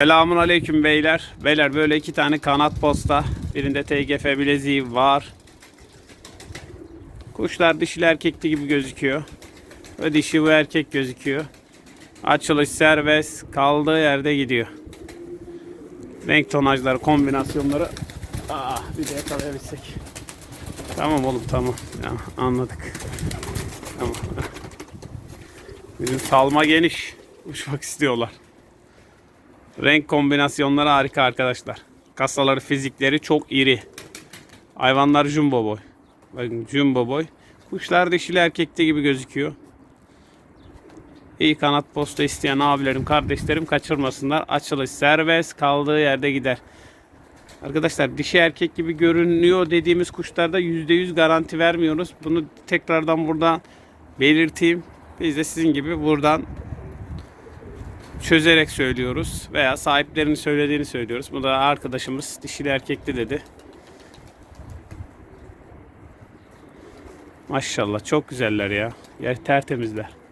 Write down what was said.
Selamun aleyküm beyler. Beyler böyle iki tane kanat posta. Birinde TGF bileziği var. Kuşlar dişili erkekli gibi gözüküyor. Ve dişi bu erkek gözüküyor. Açılış serbest. Kaldığı yerde gidiyor. Renk tonajları, kombinasyonları. Aa, bir de yakalayabilsek. Tamam oğlum tamam. Ya, anladık. Tamam. Bizim salma geniş. Uçmak istiyorlar. Renk kombinasyonları harika arkadaşlar. Kasaları, fizikleri çok iri. Hayvanlar jumbo boy. Bakın jumbo boy. Kuşlar dişili erkekte gibi gözüküyor. İyi kanat posta isteyen abilerim, kardeşlerim kaçırmasınlar. Açılış serbest, kaldığı yerde gider. Arkadaşlar dişi erkek gibi görünüyor dediğimiz kuşlarda %100 garanti vermiyoruz. Bunu tekrardan buradan belirteyim. Biz de sizin gibi buradan çözerek söylüyoruz veya sahiplerinin söylediğini söylüyoruz. Bu da arkadaşımız dişili erkekli dedi. Maşallah çok güzeller ya. Ya tertemizler.